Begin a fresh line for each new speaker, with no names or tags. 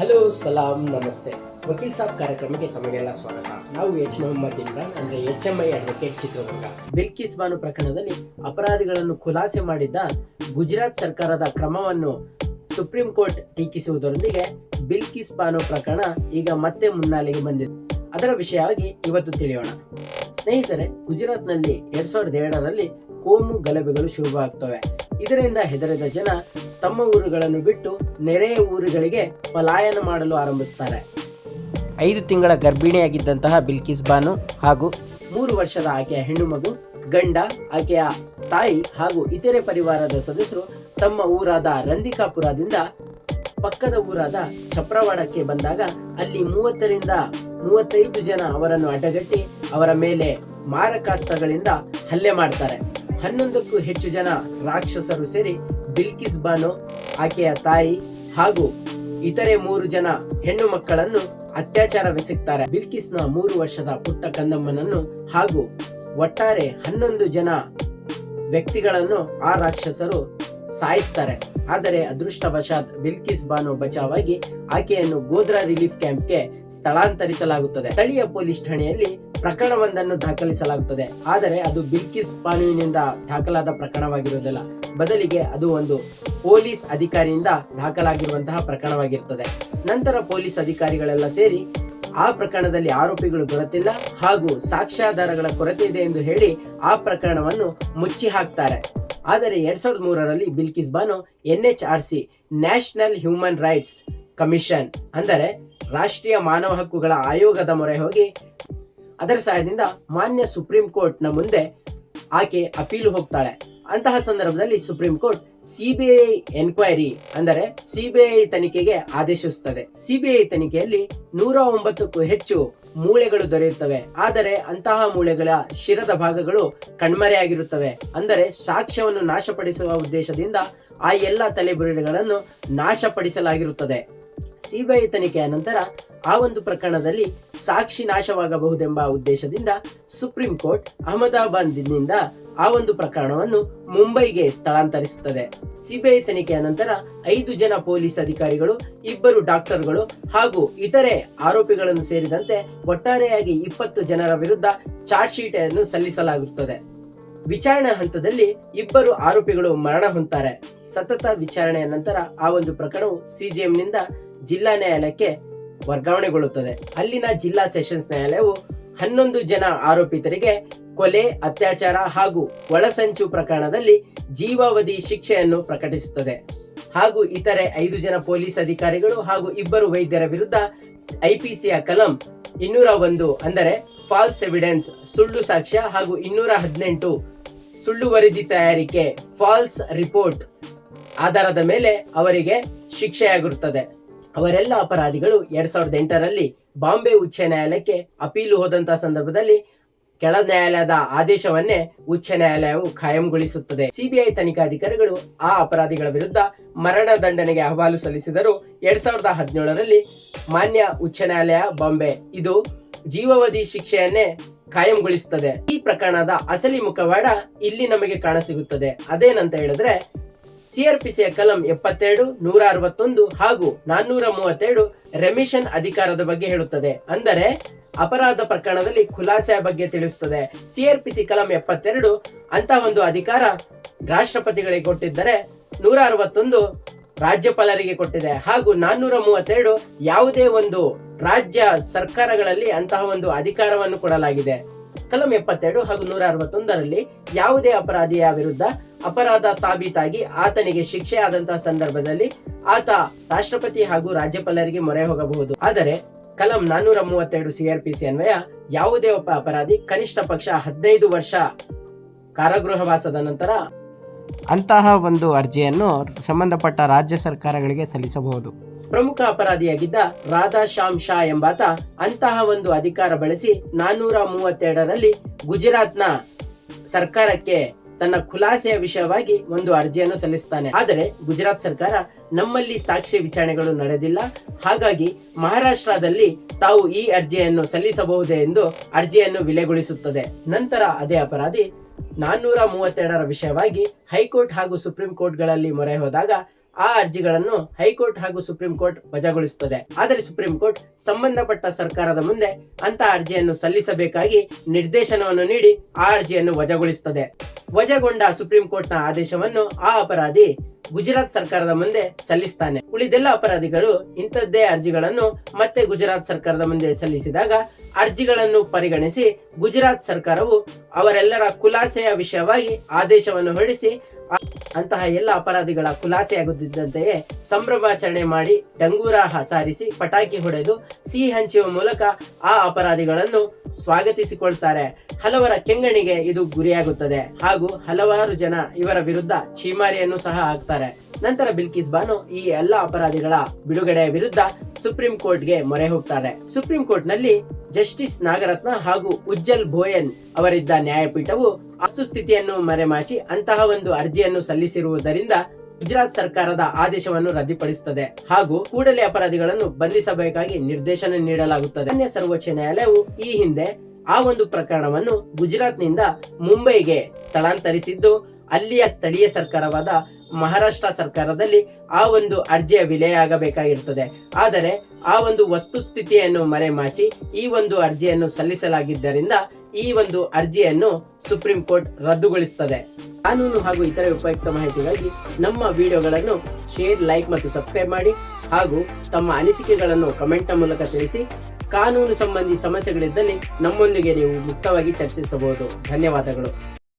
Hello, ಸಲಾಂ, ನಮಸ್ತೆ. ವಕೀಲ್ ಸಾಬ್ ಕಾರ್ಯಕ್ರಮಕ್ಕೆ ತಮಗೆಲ್ಲ ಸ್ವಾಗತ. ನಾವು ಎಚ್. ಮೊಹಮ್ಮದ್ ಇಮ್ರಾನ್, ಅಂದ್ರೆ H. M. I. Advocate Chitradurga. Bilkis Banu ಪ್ರಕರಣದಲ್ಲಿ ಅಪರಾಧಿಗಳನ್ನು ಖುಲಾಸೆ ಮಾಡಿದ್ದ ಗುಜರಾತ್ ಸರ್ಕಾರದ ಕ್ರಮವನ್ನು ಸುಪ್ರೀಂ ಕೋರ್ಟ್ ಟೀಕಿಸುವುದರೊಂದಿಗೆ ಬಿಲ್ಕಿಸ್ ಬಾನು ಪ್ರಕರಣ ಈಗ ಮತ್ತೆ ಮುನ್ನಾಲೆಗೆ ಬಂದಿದೆ. ಅದರ ವಿಷಯವಾಗಿ ಇವತ್ತು ತಿಳಿಯೋಣ. ಸ್ನೇಹಿತರೆ, ಗುಜರಾತ್ನಲ್ಲಿ ಎರಡ್ ಸಾವಿರದ ಏಳರಲ್ಲಿ ಕೋಮು ಗಲಭೆಗಳು ಶುರುವಾಗ್ತವೆ. ಇದರಿಂದ ಹೆದರಿದ ಜನ ತಮ್ಮ ಊರುಗಳನ್ನು ಬಿಟ್ಟು ನೆರೆಯ ಊರುಗಳಿಗೆ ಪಲಾಯನ ಮಾಡಲು ಆರಂಭಿಸ್ತಾರೆ. ಐದು ತಿಂಗಳ ಗರ್ಭಿಣಿಯಾಗಿದ್ದಂತಹ ಬಿಲ್ಕಿಸ್ ಬಾನು ಹಾಗೂ ಮೂರು ವರ್ಷದ ಆಕೆಯ ಹೆಣ್ಣು ಮಗು, ಗಂಡ, ಆಕೆಯ ತಾಯಿ ಹಾಗೂ ಇತರೆ ಪರಿವಾರದ ಸದಸ್ಯರು ತಮ್ಮ ಊರಾದ ರಂದಿಕಾಪುರದಿಂದ ಪಕ್ಕದ ಊರಾದ ಚಪ್ರವಾಡಕ್ಕೆ ಬಂದಾಗ ಅಲ್ಲಿ ಮೂವತ್ತರಿಂದ ಮೂವತ್ತೈದು ಜನ ಅವರನ್ನು ಅಡ್ಡಗಟ್ಟಿ ಅವರ ಮೇಲೆ ಮಾರಕಾಸ್ತ್ರಗಳಿಂದ ಹಲ್ಲೆ ಮಾಡ್ತಾರೆ. ಹನ್ನೊಂದಕ್ಕೂ ಹೆಚ್ಚು ಜನ ರಾಕ್ಷಸರು ಸೇರಿ ಬಿಲ್ಕಿಸ್ ಬಾನು, ಆಕೆಯ ತಾಯಿ ಹಾಗೂ ಇತರೆ ಮೂರು ಜನ ಹೆಣ್ಣು ಮಕ್ಕಳನ್ನು ಅತ್ಯಾಚಾರವೆಸಗ್ತಾರೆ ಬಿಲ್ಕಿಸ್ನ ಮೂರು ವರ್ಷದ ಪುಟ್ಟ ಕಂದಮ್ಮನನ್ನು ಹಾಗೂ ಒಟ್ಟಾರೆ ಹನ್ನೊಂದು ಜನ ವ್ಯಕ್ತಿಗಳನ್ನು ಆ ರಾಕ್ಷಸರು ಸಾಯಿಸ್ತಾರೆ. ಆದರೆ ಅದೃಷ್ಟವಶಾತ್ ಬಿಲ್ಕಿಸ್ ಬಾನು ಬಚಾವಾಗಿ ಆಕೆಯನ್ನು ಗೋದ್ರಾ ರಿಲೀಫ್ ಕ್ಯಾಂಪ್ಗೆ ಸ್ಥಳಾಂತರಿಸಲಾಗುತ್ತದೆ. ಸ್ಥಳೀಯ ಪೊಲೀಸ್ ಠಾಣೆಯಲ್ಲಿ ಪ್ರಕರಣವೊಂದನ್ನು ದಾಖಲಿಸಲಾಗುತ್ತದೆ. ಆದರೆ ಅದು ಬಿಲ್ಕಿಸ್ ಬಾನುವಿನಿಂದ ದಾಖಲಾದ ಪ್ರಕರಣವಾಗಿರುವುದಿಲ್ಲ. ಬದಲಿಗೆ ಅದು ಒಂದು ಪೊಲೀಸ್ ಅಧಿಕಾರಿಯಿಂದ ದಾಖಲಾಗಿರುವಂತಹ ಪ್ರಕರಣವಾಗಿರುತ್ತದೆ. ನಂತರ ಪೊಲೀಸ್ ಅಧಿಕಾರಿಗಳೆಲ್ಲ ಸೇರಿ ಆ ಪ್ರಕರಣದಲ್ಲಿ ಆರೋಪಿಗಳು ದೊರೆತಿಲ್ಲ ಹಾಗೂ ಸಾಕ್ಷ್ಯಾಧಾರಗಳ ಕೊರತೆ ಇದೆ ಎಂದು ಹೇಳಿ ಆ ಪ್ರಕರಣವನ್ನು ಮುಚ್ಚಿ ಹಾಕ್ತಾರೆ ಆದರೆ ಎರಡ್ ಸಾವಿರದ ಮೂರರಲ್ಲಿ Bilkis Bano N H R C national human rights commission ಅಂದರೆ ರಾಷ್ಟ್ರೀಯ ಮಾನವ ಹಕ್ಕುಗಳ ಆಯೋಗದ ಮೊರೆ ಹೋಗಿ ಅದರ ಸಹಾಯದಿಂದ ಮಾನ್ಯ ಸುಪ್ರೀಂ ಕೋರ್ಟ್ನ ಮುಂದೆ ಆಕೆ ಅಪೀಲು ಹೋಗ್ತಾಳೆ. ಅಂತಹ ಸಂದರ್ಭದಲ್ಲಿ ಸುಪ್ರೀಂ ಕೋರ್ಟ್ ಸಿಬಿಐ ಎನ್ಕ್ವೈರಿ ಅಂದರೆ ಸಿಬಿಐ ತನಿಖೆಗೆ ಆದೇಶಿಸುತ್ತದೆ. ಸಿಬಿಐ ತನಿಖೆಯಲ್ಲಿ ನೂರ ಒಂಬತ್ತಕ್ಕೂ ಹೆಚ್ಚು ಮೂಳೆಗಳು ದೊರೆಯುತ್ತವೆ. ಆದರೆ ಅಂತಹ ಮೂಳೆಗಳ ಶಿರದ ಭಾಗಗಳು ಕಣ್ಮರೆಯಾಗಿರುತ್ತವೆ ಅಂದರೆ ಸಾಕ್ಷ್ಯವನ್ನು ನಾಶಪಡಿಸುವ ಉದ್ದೇಶದಿಂದ ಆ ಎಲ್ಲ ತಲೆಬುರುಡೆಗಳನ್ನು ನಾಶಪಡಿಸಲಾಗಿರುತ್ತದೆ. ಸಿಬಿಐ ತನಿಖೆಯ ನಂತರ ಆ ಒಂದು ಪ್ರಕರಣದಲ್ಲಿ ಸಾಕ್ಷಿ ನಾಶವಾಗಬಹುದೆಂಬ ಉದ್ದೇಶದಿಂದ ಸುಪ್ರೀಂ ಕೋರ್ಟ್ ಅಹಮದಾಬಾದ್ನಿಂದ ಆ ಒಂದು ಪ್ರಕರಣವನ್ನು ಮುಂಬೈಗೆ ಸ್ಥಳಾಂತರಿಸುತ್ತದೆ. ಸಿಬಿಐ ತನಿಖೆಯ ನಂತರ ಐದು ಜನ ಪೊಲೀಸ್ ಅಧಿಕಾರಿಗಳು, ಇಬ್ಬರು ಡಾಕ್ಟರ್ಗಳು ಹಾಗೂ ಇತರೆ ಆರೋಪಿಗಳನ್ನು ಸೇರಿದಂತೆ ಒಟ್ಟಾರೆಯಾಗಿ ಇಪ್ಪತ್ತು ಜನರ ವಿರುದ್ಧ ಚಾರ್ಜ್ ಶೀಟ್ ಅನ್ನು ಸಲ್ಲಿಸಲಾಗುತ್ತದೆ. ವಿಚಾರಣೆ ಹಂತದಲ್ಲಿ ಇಬ್ಬರು ಆರೋಪಿಗಳು ಮರಣ ಹೊಂತಾರೆ ಸತತ ವಿಚಾರಣೆಯ ನಂತರ ಆ ಒಂದು ಪ್ರಕರಣವು ಸಿಜಿಎಂನಿಂದ ಜಿಲ್ಲಾ ನ್ಯಾಯಾಲಯಕ್ಕೆ ವರ್ಗಾವಣೆಗೊಳ್ಳುತ್ತದೆ. ಅಲ್ಲಿನ ಜಿಲ್ಲಾ ಸೆಷನ್ಸ್ ನ್ಯಾಯಾಲಯವು ಹನ್ನೊಂದು ಜನ ಆರೋಪಿತರಿಗೆ ಕೊಲೆ, ಅತ್ಯಾಚಾರ ಹಾಗೂ ಒಳಸಂಚು ಪ್ರಕರಣದಲ್ಲಿ ಜೀವಾವಧಿ ಶಿಕ್ಷೆಯನ್ನು ಪ್ರಕಟಿಸುತ್ತದೆ. ಹಾಗೂ ಇತರೆ ಐದು ಜನ ಪೊಲೀಸ್ ಅಧಿಕಾರಿಗಳು ಹಾಗೂ ಇಬ್ಬರು ವೈದ್ಯರ ವಿರುದ್ಧ ಐಪಿಸಿಯ ಕಲಂ ಇನ್ನೂರ ಒಂದು, ಅಂದರೆ ಫಾಲ್ಸ್ ಎವಿಡೆನ್ಸ್ ಸುಳ್ಳು ಸಾಕ್ಷ್ಯ ಹಾಗೂ ಇನ್ನೂರ ಹದಿನೆಂಟು ಸುಳ್ಳು ವರದಿ ತಯಾರಿಕೆ ಫಾಲ್ಸ್ ರಿಪೋರ್ಟ್ ಆಧಾರದ ಮೇಲೆ ಅವರಿಗೆ ಶಿಕ್ಷೆಯಾಗಿರುತ್ತದೆ. ಅವರೆಲ್ಲ ಅಪರಾಧಿಗಳು ಎರಡ್ ಸಾವಿರದ ಎಂಟರಲ್ಲಿ ಬಾಂಬೆ ಉಚ್ಚ ನ್ಯಾಯಾಲಯಕ್ಕೆ ಅಪೀಲು ಹೋದಂತಹ ಸಂದರ್ಭದಲ್ಲಿ ಕೆಳ ನ್ಯಾಯಾಲಯದ ಆದೇಶವನ್ನೇ ಉಚ್ಚ ನ್ಯಾಯಾಲಯವು ಖಾಯಂಗೊಳಿಸುತ್ತದೆ. ಸಿಬಿಐ ತನಿಖಾಧಿಕಾರಿಗಳು ಆ ಅಪರಾಧಿಗಳ ವಿರುದ್ಧ ಮರಣ ದಂಡನೆಗೆ ಅಹವಾಲು ಸಲ್ಲಿಸಿದರು ಎರಡ್ ಸಾವಿರದ ಹದಿನೇಳರಲ್ಲಿ ಮಾನ್ಯ ಉಚ್ಚ ನ್ಯಾಯಾಲಯ ಬಾಂಬೆ, ಇದು ಜೀವಾವಧಿ ಶಿಕ್ಷೆಯನ್ನೇ ಖಾಯಂಗೊಳಿಸುತ್ತದೆ ಈ ಪ್ರಕರಣದ ಅಸಲಿ ಮುಖವಾಡ ಇಲ್ಲಿ ನಮಗೆ ಕಾಣಸಿಗುತ್ತದೆ. ಅದೇನಂತ ಹೇಳಿದ್ರೆ ಸಿಆರ್ಪಿಸಿಯ ಕಲಂ ಎಪ್ಪತ್ತೆರಡು ನೂರ ಅರವತ್ತೊಂದು ಹಾಗೂ ನಾನ್ನೂರ ಮೂವತ್ತೆರಡು ರೆಮಿಷನ್ ಅಧಿಕಾರದ ಬಗ್ಗೆ ಹೇಳುತ್ತದೆ. ಅಂದರೆ, ಅಪರಾಧ ಪ್ರಕರಣದಲ್ಲಿ ಖುಲಾಸೆಯ ಬಗ್ಗೆ ತಿಳಿಸುತ್ತದೆ. ಸಿಆರ್ಪಿಸಿ ಕಲಂ ಎಪ್ಪತ್ತೆರಡು ಅಂತಹ ಒಂದು ಅಧಿಕಾರ ರಾಷ್ಟ್ರಪತಿಗಳಿಗೆ ಕೊಟ್ಟಿದ್ದರೆ ನೂರ ಅರವತ್ತೊಂದು ರಾಜ್ಯಪಾಲರಿಗೆ ಕೊಟ್ಟಿದೆ. ಹಾಗೂ ನಾನ್ನೂರ ಮೂವತ್ತೆರಡು ಯಾವುದೇ ಒಂದು ರಾಜ್ಯ ಸರ್ಕಾರಗಳಲ್ಲಿ ಅಂತಹ ಒಂದು ಅಧಿಕಾರವನ್ನು ಕೊಡಲಾಗಿದೆ. ಕಲಂ ಎಪ್ಪತ್ತೆರಡು ಹಾಗೂ ನೂರ ಅರವತ್ತೊಂದರಲ್ಲಿ ಯಾವುದೇ ಅಪರಾಧಿಯ ವಿರುದ್ಧ ಅಪರಾಧ ಸಾಬೀತಾಗಿ ಆತನಿಗೆ ಶಿಕ್ಷೆ ಆದಂತಹ ಸಂದರ್ಭದಲ್ಲಿ ಆತ ರಾಷ್ಟ್ರಪತಿ ಹಾಗೂ ರಾಜ್ಯಪಾಲರಿಗೆ ಮೊರೆ ಹೋಗಬಹುದು. ಆದರೆ ಕಲಂ ನಾನ್ನೂರ ಮೂವತ್ತೆರಡು ಸಿಆರ್ಪಿಸಿ ಅನ್ವಯ ಯಾವುದೇ ಒಬ್ಬ ಅಪರಾಧಿ ಕನಿಷ್ಠ ಪಕ್ಷ ಹದಿನೈದು ವರ್ಷ ಕಾರಾಗೃಹವಾಸದ ನಂತರ ಅಂತಹ ಒಂದು ಅರ್ಜಿಯನ್ನು ಸಂಬಂಧಪಟ್ಟ ರಾಜ್ಯ ಸರ್ಕಾರಗಳಿಗೆ ಸಲ್ಲಿಸಬಹುದು. ಪ್ರಮುಖ ಅಪರಾಧಿಯಾಗಿದ್ದ ರಾಧಾ ಶ್ಯಾಮ್ ಶಾ ಎಂಬಾತ ಅಂತಹ ಒಂದು ಅಧಿಕಾರ ಬಳಸಿ ನಾನೂರ ಮೂವತ್ತೆರಡರಲ್ಲಿ ಗುಜರಾತ್ನ ಸರ್ಕಾರಕ್ಕೆ ತನ್ನ ಖುಲಾಸೆಯ ವಿಷಯವಾಗಿ ಒಂದು ಅರ್ಜಿಯನ್ನು ಸಲ್ಲಿಸುತ್ತಾನೆ ಆದರೆ ಗುಜರಾತ್ ಸರ್ಕಾರ ನಮ್ಮಲ್ಲಿ ಸಾಕ್ಷ್ಯ ವಿಚಾರಣೆಗಳು ನಡೆದಿಲ್ಲ. ಹಾಗಾಗಿ ಮಹಾರಾಷ್ಟ್ರದಲ್ಲಿ ತಾವು ಈ ಅರ್ಜಿಯನ್ನು ಸಲ್ಲಿಸಬಹುದೇ ಎಂದು ಅರ್ಜಿಯನ್ನು ವಿಲೆಗೊಳಿಸುತ್ತದೆ. ನಂತರ ಅದೇ ಅಪರಾಧಿ ನಾನ್ನೂರ ಮೂವತ್ತೆರಡರ ವಿಷಯವಾಗಿ ಹೈಕೋರ್ಟ್ ಹಾಗೂ ಸುಪ್ರೀಂ ಕೋರ್ಟ್ಗಳಲ್ಲಿ ಮೊರೆ ಹೋದಾಗ ಆ ಅರ್ಜಿಗಳನ್ನು ಹೈಕೋರ್ಟ್ ಹಾಗೂ ಸುಪ್ರೀಂ ಕೋರ್ಟ್ ವಜಾಗೊಳಿಸುತ್ತದೆ. ಆದರೆ ಸುಪ್ರೀಂ ಕೋರ್ಟ್ ಸಂಬಂಧಪಟ್ಟ ಸರ್ಕಾರದ ಮುಂದೆ ಅಂತ ಅರ್ಜಿಯನ್ನು ಸಲ್ಲಿಸಬೇಕಾಗಿ ನಿರ್ದೇಶನವನ್ನು ನೀಡಿ ಆ ಅರ್ಜಿಯನ್ನು ವಜಾಗೊಳಿಸುತ್ತದೆ. ವಜಾಗೊಂಡ ಸುಪ್ರೀಂ ಕೋರ್ಟ್ನ ಆದೇಶವನ್ನು ಆ ಅಪರಾಧಿ ಗುಜರಾತ್ ಸರ್ಕಾರದ ಮುಂದೆ ಸಲ್ಲಿಸ್ತಾನೆ. ಉಳಿದೆಲ್ಲ ಅಪರಾಧಿಗಳು ಇಂಥದ್ದೇ ಅರ್ಜಿಗಳನ್ನು ಮತ್ತೆ ಗುಜರಾತ್ ಸರ್ಕಾರದ ಮುಂದೆ ಸಲ್ಲಿಸಿದಾಗ ಅರ್ಜಿಗಳನ್ನು ಪರಿಗಣಿಸಿ ಗುಜರಾತ್ ಸರ್ಕಾರವು ಅವರೆಲ್ಲರ ಖುಲಾಸೆಯ ವಿಷಯವಾಗಿ ಆದೇಶವನ್ನು ಹೊರಡಿಸಿ ಅಂತಹ ಎಲ್ಲ ಅಪರಾಧಿಗಳ ಖುಲಾಸೆಯಾಗುತ್ತಿದ್ದಂತೆಯೇ ಸಂಭ್ರಮಾಚರಣೆ ಮಾಡಿ ಡಂಗೂರ ಹಸಾರಿಸಿ ಪಟಾಕಿ ಹೊಡೆದು ಸಿಹಿ ಹಂಚುವ ಮೂಲಕ ಆ ಅಪರಾಧಿಗಳನ್ನು ಸ್ವಾಗತಿಸಿಕೊಳ್ತಾರೆ. ಹಲವರ ಕೆಂಗಣಿಗೆ ಇದು ಗುರಿಯಾಗುತ್ತದೆ ಹಾಗೂ ಹಲವಾರು ಜನ ಇವರ ವಿರುದ್ಧ ಛೀಮಾರಿಯನ್ನು ಸಹ ಹಾಕ್ತಾರೆ. ನಂತರ ಬಿಲ್ಕಿಸ್ ಬಾನು ಈ ಎಲ್ಲ ಅಪರಾಧಿಗಳ ಬಿಡುಗಡೆಯ ವಿರುದ್ಧ ಸುಪ್ರೀಂ ಕೋರ್ಟ್ಗೆ ಮೊರೆ ಹೋಗ್ತಾರೆ ಸುಪ್ರೀಂ ಕೋರ್ಟ್ನಲ್ಲಿ ಜಸ್ಟಿಸ್ ನಾಗರತ್ನ ಹಾಗೂ ಉಜ್ಜಲ್ ಬೋಯನ್ ಅವರಿದ್ದ ನ್ಯಾಯಪೀಠವು ಅಸ್ತುಸ್ಥಿತಿಯನ್ನು ಮರೆಮಾಚಿ ಅಂತಹ ಒಂದು ಅರ್ಜಿಯನ್ನು ಸಲ್ಲಿಸಿರುವುದರಿಂದ ಗುಜರಾತ್ ಸರ್ಕಾರದ ಆದೇಶವನ್ನು ರದ್ದುಪಡಿಸುತ್ತದೆ ಹಾಗೂ ಕೂಡಲೇ ಅಪರಾಧಿಗಳನ್ನು ಬಂಧಿಸಬೇಕಾಗಿ ನಿರ್ದೇಶನ ನೀಡಲಾಗುತ್ತದೆ. ಅನ್ಯ ಸರ್ವೋಚ್ಚ ನ್ಯಾಯಾಲಯವು ಈ ಹಿಂದೆ ಆ ಒಂದು ಪ್ರಕರಣವನ್ನು ಗುಜರಾತ್ನಿಂದ ಮುಂಬೈಗೆ ಸ್ಥಳಾಂತರಿಸಿದ್ದು, ಅಲ್ಲಿಯ ಸ್ಥಳೀಯ ಸರ್ಕಾರವಾದ ಮಹಾರಾಷ್ಟ್ರ ಸರ್ಕಾರದಲ್ಲಿ ಆ ಒಂದು ಅರ್ಜಿಯ ವಿಲೆಯಾಗಬೇಕಾಗಿರುತ್ತದೆ ಆದರೆ ಆ ಒಂದು ವಸ್ತುಸ್ಥಿತಿಯನ್ನು ಮರೆಮಾಚಿ ಈ ಒಂದು ಅರ್ಜಿಯನ್ನು ಸಲ್ಲಿಸಲಾಗಿದ್ದರಿಂದ ಈ ಒಂದು ಅರ್ಜಿಯನ್ನು ಸುಪ್ರೀಂ ಕೋರ್ಟ್ ರದ್ದುಗೊಳಿಸುತ್ತದೆ. ಕಾನೂನು ಹಾಗೂ ಇತರೆ ಉಪಯುಕ್ತ ಮಾಹಿತಿಗಾಗಿ ನಮ್ಮ ವಿಡಿಯೋಗಳನ್ನು ಶೇರ್, ಲೈಕ್ ಮತ್ತು ಸಬ್ಸ್ಕ್ರೈಬ್ ಮಾಡಿ ಹಾಗೂ ತಮ್ಮ ಅನಿಸಿಕೆಗಳನ್ನು ಕಮೆಂಟ್ನ ಮೂಲಕ ತಿಳಿಸಿ. ಕಾನೂನು ಸಂಬಂಧಿ ಸಮಸ್ಯೆಗಳಿದ್ದಲ್ಲಿ ನಮ್ಮೊಂದಿಗೆ ನೀವು ಮುಕ್ತವಾಗಿ ಚರ್ಚಿಸಬಹುದು. ಧನ್ಯವಾದಗಳು.